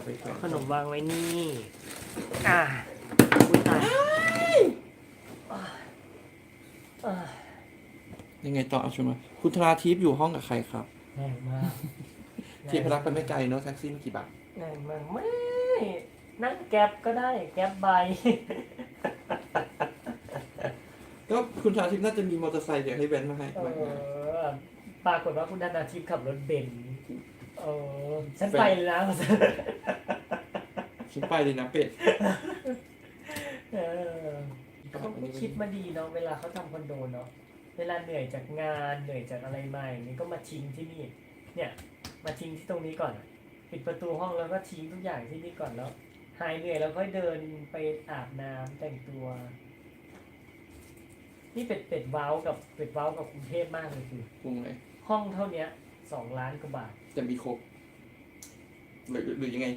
เอาไปแขวนขนมวางไว้นี่ อ่าอุ้ยตายอ่ายังไงต่อเอาชมมาคุณธราทิพย์อยู่ห้องกับใครครับแรงมากที่พรักไปไม่ไกลเนอะแท็กซี่ไม่กี่บาทแรงมากไม่นั่งแก๊ปก็ได้ แก๊ปใบก็คุณธราทิพย์น่าจะมีมอเตอร์ไซค์เดี๋ยวให้แว้นมาให้เออปรากฏว่าคุณธนาทิพย์ขับรถเบนซ์ เออฉันไปเลยนะฉันไปเลยนะเป็ดเออเขาคิดมาดีเนาะเวลาเขาทำคอนโดเนาะเวลาเหนื่อยจากงานเหนื่อยจากอะไรมาอย่างนี้ก็มาทิ้งที่นี่ เนี่ย มาทิ้งที่ตรงนี้ก่อนอะปิดประตูห้องแล้วก็ทิ้งทุกอย่างที่นี่ก่อนแล้วหายเหนื่อยแล้วค่อยเดินไปอาบน้ำแต่งตัวนี่เป็ดเป็ดว้าวกับเป็ดว้าวกับกรุงเทพมากเลยคือวงเลยห้องเท่าเนี้ยสองล้านกว่าบาท จะมีครบหรือหรือยังไง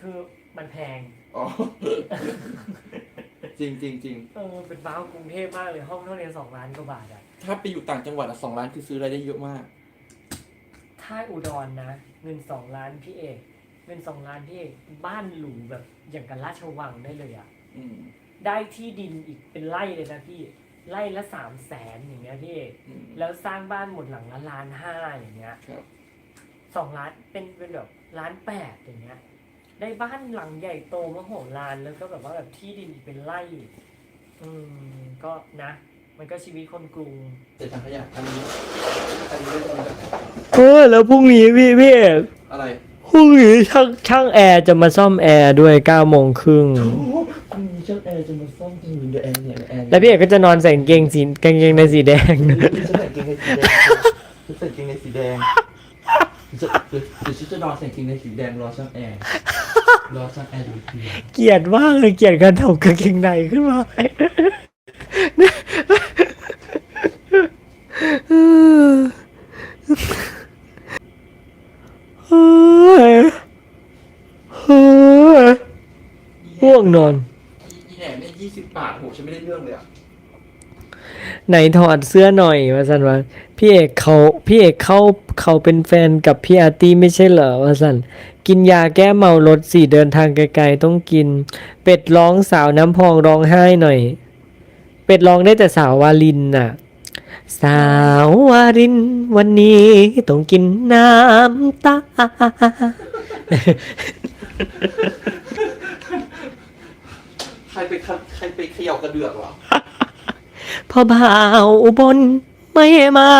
คือมันแพง อ๋อ จริงจริงจริงเออเป็นว้าวกรุงเทพมากเลยห้องเท่านี้สองล้านกว่าบาทอะถ้าไปอยู่ต่างจังหวัดอะสองล้านคือซื้ออะไรได้เยอะมาก ถ้าอุดรนะ เงินสองล้านพี่เอกเงินสองล้านพี่เอกบ้านหรูแบบอย่างกับราชวังได้เลยอะอืมได้ที่ดินอีกเป็นไร่เลยนะพี่ไร่ละสามแสนอย่างเงี้ยพี่เอกอืมแล้วสร้างบ้านหมดหลังละล้านห้าอย่างเงี้ย ครับ สองล้านเป็นเป็นแบบล้านแปดอย่างเงี้ย ได้บ้านหลังใหญ่โตมโหฬารแล้วก็แบบว่าแบบที่ดินอีกเป็นไร่ อืมก็นะ มันก็ชีวิตคนกรุงเสร็จทางขยะอันนี้อันนี้ไม่ต้องเออแล้วพรุ่งนี้พี่พี่เอกอะไรพรุ่งนี้ช่างช่างแอร์จะมาซ่อมแอร์ด้วยเก้าโมงครึ่งพรุ่งนี้ช่างแอร์จะมาซ่อมจริงเดี๋ยวแอร์เนี่ยแอร์แล้วพี่เอกก็จะนอนใส่กางเกงสีกางเกงในสีแดง ฉันใส่กางเกงในสีแดงฉันใส่กางเกงในสีแดง จะเดี๋ยวเดี๋ยวฉันจะนอนใส่กางเกงในสีแดงรอช่างแอร์รอช่างแอร์ดูทีเกลียดมากเลยเกลียดการถกกางเกงในขึ้นมาเฮ้ยเฮ้ยง่วงนอน อีแหนมเนี่ยยี่สิบบาทโหฉันไม่ได้เรื่องเลยอะ ไหนถอดเสื้อหน่อยว่าสันว่าพี่เอกเขาพี่เอกเขาเขาเป็นแฟนกับพี่อาร์ตี้ไม่ใช่เหรอว่าสันกินยาแก้เมารถสี่เดินทางไกลๆต้องกิน เป็ดร้องสาวน้ำพองร้องไห้หน่อย เป็ดร้องได้แต่สาววาลินน่ะ สาววารินวันนี้ต้องกินน้ำตาใครไปใครไปเขย่ากระเดือกเหรอ พ่อบ่าวอุบลไม่มา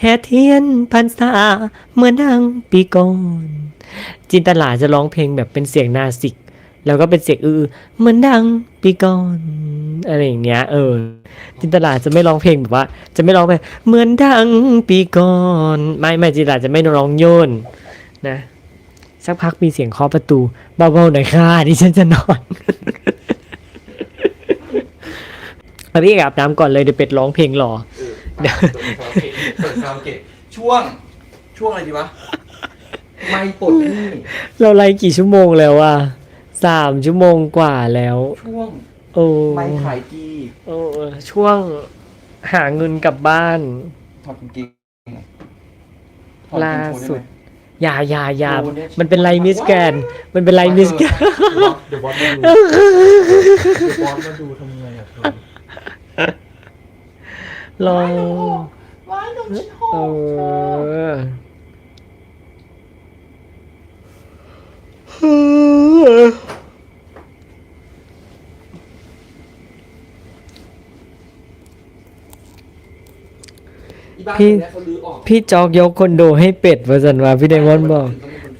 แห่เทียนพรรษาเมื่อดังปีก่อน จินตลาจะร้องเพลงแบบเป็นเสียงนาสิก แล้วก็เป็นเสียงอือเหมือนดังปีก่อนอะไรอย่างเงี้ยเออ จินตลาจะไม่ร้องเพลงแบบว่า จะไม่ร้องแบบเหมือนดังปีก่อนไม่ไม่จินตลาจะไม่ร้องโยนนะ สักพักมีเสียงเคาะประตูเบาๆหน่อยค่ะดิฉันจะนอน มาพี่เอกอาบน้ำก่อนเลยเดี๋ยวเป็ดร้องเพลงรอ เออเปิดคาราโอเกะช่วง ช่วงอะไรดีวะ ไม่ปลดหนี่เราไลฟ์กี่ชั่วโมงแล้วอะสามชั่วโมงกว่าแล้ว ช่วงโอ้ไม่ขายกีโอ้ช่วงหาเงินกลับบ้าน ถอดกางเกงถอดกางเกงล่าโชว์สุดไไหมอย่าอย่าอย่าโอ้เนี่ย มันเป็นไลฟ์มิสแกนมันเป็นไลฟ์มิสแกนเดี๋ยวบอสมาดูเดี๋ยวบอสมาดูทำไงอะเธอ ลองว้ายนมชิโฮเออเอออีบ้านพี่เนี่ยเขาลื้อออกพี่จอกยกคอนโดให้เป็ดว่าสันว่าพี่ไดมอนด์บอก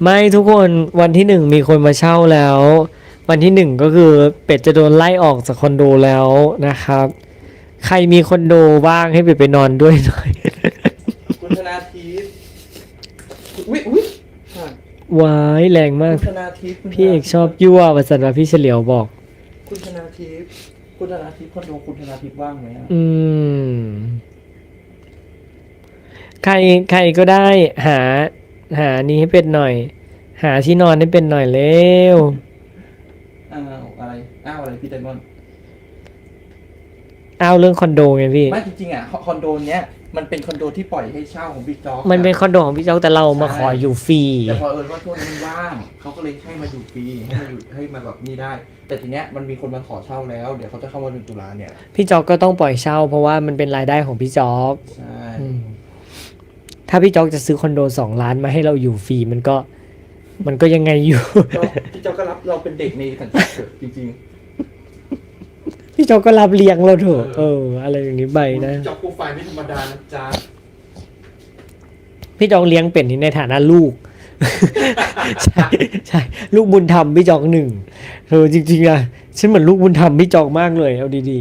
ไม่ทุกคนวันที่หนึ่งมีคนมาเช่าแล้ว วันที่หนึ่งก็คือเป็ดจะโดนไล่ออกจากคอนโดแล้วนะครับ ใครมีคอนโดว่างให้เป็ดไปนอนด้วยหน่อย คุณธนาทิพย์อุ้ยอุ้ยค่ะวายแรงมาก คุณธนาทิพย์คุณธนาทิพย์พี่เอกชอบยั่ววสันว่าพี่เฉลียวบอก คุณธนาทิพย์คุณธนาทิพย์คอนโดคุณธนาทิพย์ว่างไหมอะอืม ใครใครก็ได้หา หานี้ให้เป็นหน่อย หาที่นอนให้เป็นหน่อยเร็ว อ้าวอะไร อ้าวอะไรพี่ไดมอนด์ เอาเรื่องคอนโดไงพี่ ไม่จริงๆอะคอนโดเนี้ยมันเป็นคอนโดที่ปล่อยให้เช่าของบิ๊กจ๊อกมันเป็นคอนโดของพี่เจ้าแต่เรามาขออยู่ฟรี แต่พอเอิญว่าช่วงนี้มันว่างเขาก็เลยให้มาอยู่ฟรีให้มาอยู่ให้มาแบบนี่ได้ แต่ทีเนี้ยมันมีคนมาขอเช่าแล้ว เดี๋ยวเขาจะเข้ามาเดือนตุลาเนี่ยพี่จอกก็ต้องปล่อยเช่า เพราะว่ามันเป็นรายได้ของพี่จอกใช่อืมถ้าพี่จอกจะซื้อคอนโดสองล้านมาให้เราอยู่ฟรีมันก็ มันก็ยังไงอยู่ก็พี่จ๊อกก็รับเราเป็นเด็กในสังกัดเถอะจริง พี่จอกก็รับเลี้ยงเราเถอะเออ อะไรอย่างนี้ไปๆนะพี่จ๊อกโปรไฟล์ไม่ธรรมดานะจ๊ะพี่จอกเลี้ยงเป็ดนี่ในฐานะลูก ใช่ใช่ลูกบุญธรรมพี่จอกหนึ่งเออจริงๆอะฉันเหมือนลูกบุญธรรมพี่จอกมากเลยเอาดี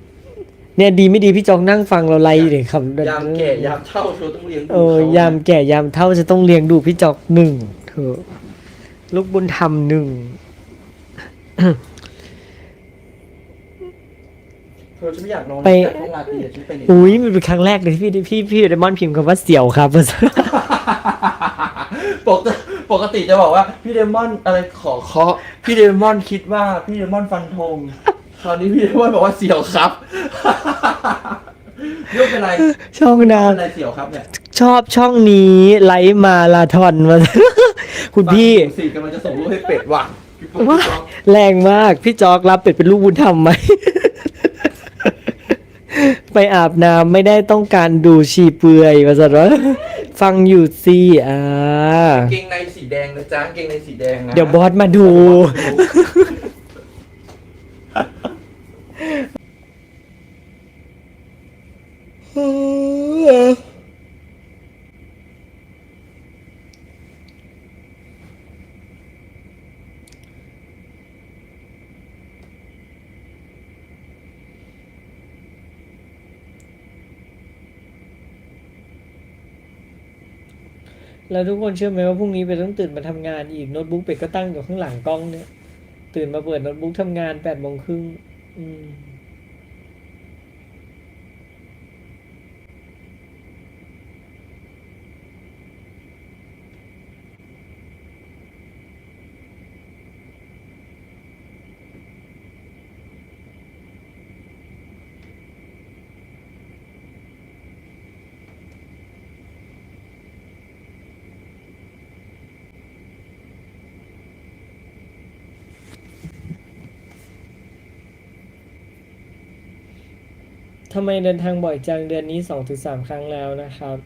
ๆ เนี่ยดีไม่ดีพี่จอกนั่งฟังเราไล่เลยครับยามแก่ยามเฒ่าเธอต้องเลี้ยงดูเออเขายามแก่ยามเท่าจะต้องเลี้ยงดูพี่จอกหนึ่งเถอะลูกบุญธรรมหนึ่ง เธอฉันไม่อยากนอนไป แต่ห้องลาตีอะฉันไปเนี่ยอุ้ยมันเป็นครั้งแรกเลยที่พี่พี่พี่เดมอนพิมพ์คำว่าเสี่ยวครับ ปกติปกติจะบอกว่า พี่เดมอนอะไรขอเคาะพี่เดมอนคิดว่าพี่เดมอนฟันธงคราวนี้พี่เดมอนบอกว่าเสี่ยวครับยกเป็นไรช่องนางเป็นไรเสี่ยวครับเนี่ยชอบช่องนี้ไลฟ์มาลาทอนมา คุณพี่สี่กำลังจะส่งรูปให้เป็ดว่ะพี่ป๊อกว่าพี่ป๊อกแรงมากพี่จอกรับเป็ดเป็นลูกบุญธรรมไหม ไปอาบน้ำไม่ได้ต้องการดูชีเปลือยมาสัตว์วะฟังอยู่สิอ่า เกงในสีแดงนะจ๊ะเกงในสีแดงนะ เดี๋ยวบอสมาดู แล้วทุกคนเชื่อไหมว่าพรุ่งนี้เป็ดต้องตื่นมาทำงานอีกโน้ตบุ๊กเป็ดก็ตั้งอยู่ข้างหลังกล้องเนี่ย ตื่นมาเปิดโน้ตบุ๊กทำงานแปดโมงครึ่งอืม ทำไมเดินทางบ่อยจังเดือนนี้สองถึงสามครั้งแล้วนะครับ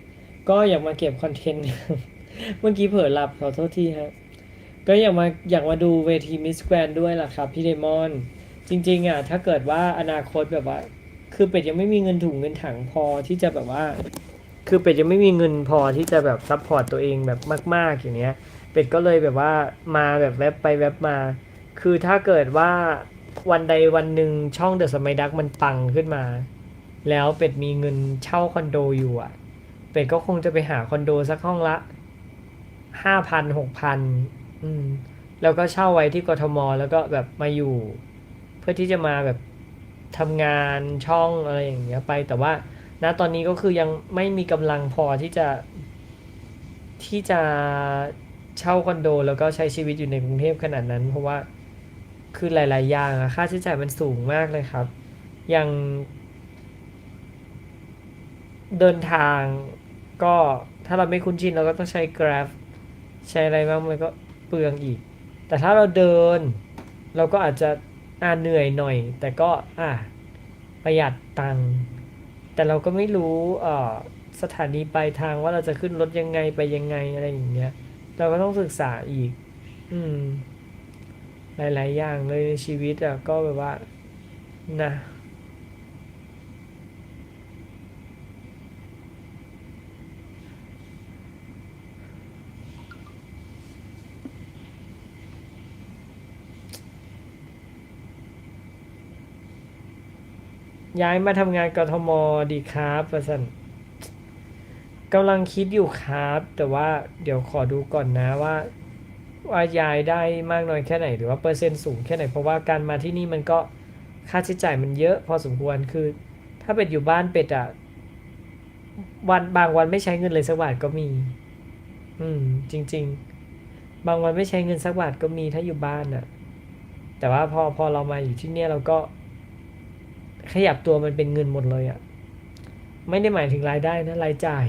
ก็อยากมาเก็บคอนเทนต์ เมื่อกี้เผลอหลับขอโทษทีครับก็อยากมาอยากมาดูเวทีมิสแกรนด้วยล่ะครับ พี่เดมอน จริง ๆ อะ ถ้าเกิดว่าอนาคตแบบว่า คือเป็ดยังไม่มีเงินถุงเงินถังพอที่จะแบบว่า คือเป็ดยังไม่มีเงินพอที่จะแบบซัพพอร์ตตัวเองแบบมาก ๆ อย่างเนี้ย เป็ดก็เลยแบบว่ามาแบบแวบไปแวบมา คือถ้าเกิดว่าวันใดวันหนึ่งช่องเดอะสมัยดักมันปังขึ้นมา แล้วเป็ดมีเงินเช่าคอนโดอยู่อะ เป็ดก็คงจะไปหาคอนโดสักห้องละห้าพันหกพันอืม แล้วก็เช่าไว้ที่กทมแล้วก็แบบมาอยู่ เพื่อที่จะมาแบบทำงานช่องอะไรอย่างเงี้ยไป แต่ว่าณตอนนี้ก็คือยังไม่มีกำลังพอที่จะ ที่จะเช่าคอนโด แล้วก็ใช้ชีวิตอยู่ในกรุงเทพขนาดนั้น เพราะว่าคือหลาย ๆ อย่างอะค่าใช้จ่ายมันสูงมากเลยครับ อย่าง เดินทางก็ถ้าเราไม่คุ้นชินเราก็ต้องใช้ Grab ใช้อะไรบ้างมันก็เปลืองอีก แต่ถ้าเราเดิน เราก็อาจจะอ่าเหนื่อยหน่อย แต่ก็อะประหยัดตังค์แต่เราก็ไม่รู้เอ่อสถานีปลายทางว่าเราจะขึ้นรถยังไงไปยังไงอะไรอย่างเงี้ย เราก็ต้องศึกษาอีก อืม หลาย ๆ อย่างเลยในชีวิตอะก็แบบว่านะ ย้ายมาทำงานกทมดีครับประสันกำลังคิดอยู่ครับ แต่ว่าเดี๋ยวขอดูก่อนนะว่า ว่าย้ายได้มากน้อยแค่ไหน หรือว่าเปอร์เซ็นต์สูงแค่ไหน เพราะว่าการมาที่นี่มันก็ค่าใช้จ่ายมันเยอะ พอสมควรคือ ถ้าเป็ดอยู่บ้านเป็ดอะวันบางวันไม่ใช้เงินเลยสักบาทก็มี อืม จริง ๆ บางวันไม่ใช้เงินสักบาทก็มีถ้าอยู่บ้านอะแต่ว่าพอพอเรามาอยู่ที่เนี่ยเราก็ ขยับตัวมันเป็นเงินหมดเลยอะ่ะ ไม่ได้หมายถึงรายได้นะรายจ่าย